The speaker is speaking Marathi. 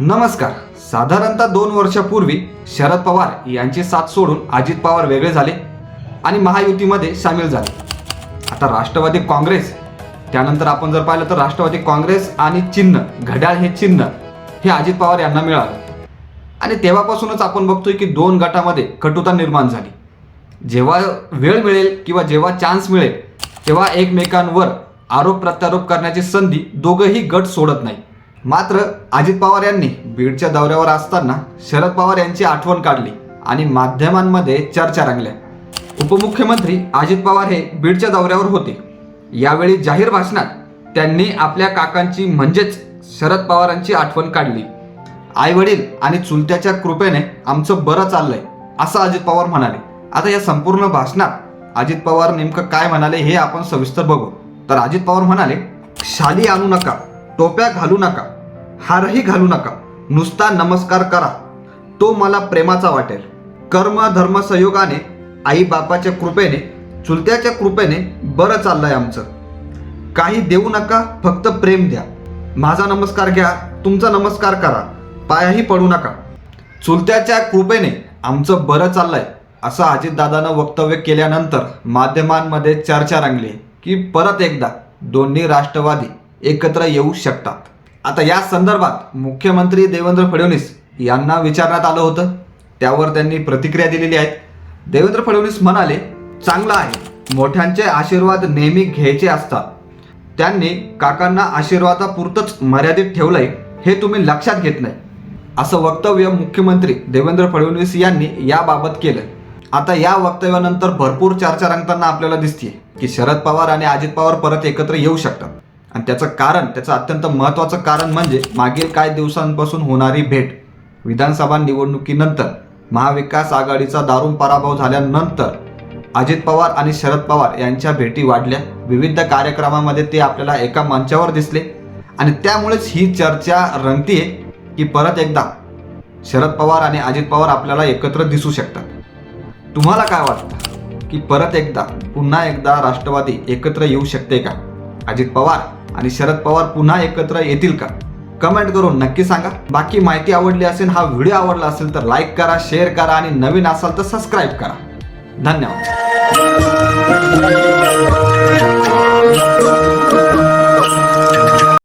नमस्कार. साधारणतः दोन वर्षापूर्वी शरद पवार यांची साथ सोडून अजित पवार वेगळे झाले आणि महायुतीमध्ये सामील झाले. आता राष्ट्रवादी काँग्रेस त्यानंतर आपण जर पाहिलं तर राष्ट्रवादी काँग्रेस आणि चिन्ह घड्याळ हे चिन्ह हे अजित पवार यांना मिळालं. आणि तेव्हापासूनच आपण बघतोय की दोन गटामध्ये कटुता निर्माण झाली. जेव्हा वेळ मिळेल किंवा जेव्हा चान्स मिळेल तेव्हा एकमेकांवर आरोप प्रत्यारोप करण्याची संधी दोघंही गट सोडत नाही मात्र अजित पवार यांनी बीडच्या दौऱ्यावर असताना शरद पवार यांची आठवण काढली आणि माध्यमांमध्ये चर्चा रंगल्या. उपमुख्यमंत्री अजित पवार हे बीडच्या दौऱ्यावर होते. यावेळी जाहीर भाषणात त्यांनी आपल्या काकांची म्हणजेच शरद पवारांची आठवण काढली. आई वडील आणि चुलत्याच्या कृपेने आमचं बरं चाललंय असं अजित पवार म्हणाले. आता या संपूर्ण भाषणात अजित पवार नेमकं काय म्हणाले हे आपण सविस्तर बघू. तर अजित पवार म्हणाले शाली आणू नका. टोप्या घालू नका हारही घालू नका नुसता नमस्कार करा. तो मला प्रेमाचा वाटेल. कर्म धर्म संयोगाने आई बापाच्या कृपेने चुलत्याच्या कृपेने बरं चाललंय आमचं. काही देऊ नका फक्त प्रेम द्या. माझा नमस्कार घ्या तुमचा नमस्कार करा पायाही पडू नका. चुलत्याच्या कृपेने आमचं बरं चाललंय असं अजितदादानं वक्तव्य केल्यानंतर माध्यमांमध्ये चर्चा रंगली की परत एकदा दोन्ही राष्ट्रवादी एकत्र येऊ शकतात. आता या संदर्भात मुख्यमंत्री देवेंद्र फडणवीस यांना विचारण्यात आलं होतं. त्यावर त्यांनी प्रतिक्रिया दिलेली आहेत देवेंद्र फडणवीस म्हणाले चांगलं आहे. मोठ्यांचे आशीर्वाद नेहमी घ्यायचे असतात. त्यांनी काकांना आशीर्वादापुरतंच मर्यादित ठेवलंय हे तुम्ही लक्षात घेत नाही. असं वक्तव्य मुख्यमंत्री देवेंद्र फडणवीस यांनी याबाबत केलं आता या वक्तव्यानंतर भरपूर चर्चा रंगताना आपल्याला दिसते की शरद पवार आणि अजित पवार परत एकत्र येऊ शकतात. आणि त्याचं कारण त्याचं अत्यंत महत्त्वाचं कारण म्हणजे मागील काही दिवसांपासून होणारी भेट विधानसभा निवडणुकीनंतर महाविकास आघाडीचा दारुण पराभव झाल्यानंतर अजित पवार आणि शरद पवार यांच्या भेटी वाढल्या. विविध कार्यक्रमामध्ये ते आपल्याला एका मंचावर दिसले. आणि त्यामुळेच ही चर्चा रंगतीये की परत एकदा शरद पवार आणि अजित पवार आपल्याला एकत्र दिसू शकतात. तुम्हाला काय वाटतं? की परत एकदा पुन्हा एकदा राष्ट्रवादी एकत्र येऊ शकते का? अजित पवार आणि शरद पवार पुन्हा एकत्र येतील का? कमेंट करून नक्की सांगा. बाकी माहिती आवडली असेल हा व्हिडिओ आवडला असेल तर लाईक करा शेअर करा आणि नवीन असाल तर सबस्क्राईब करा. धन्यवाद.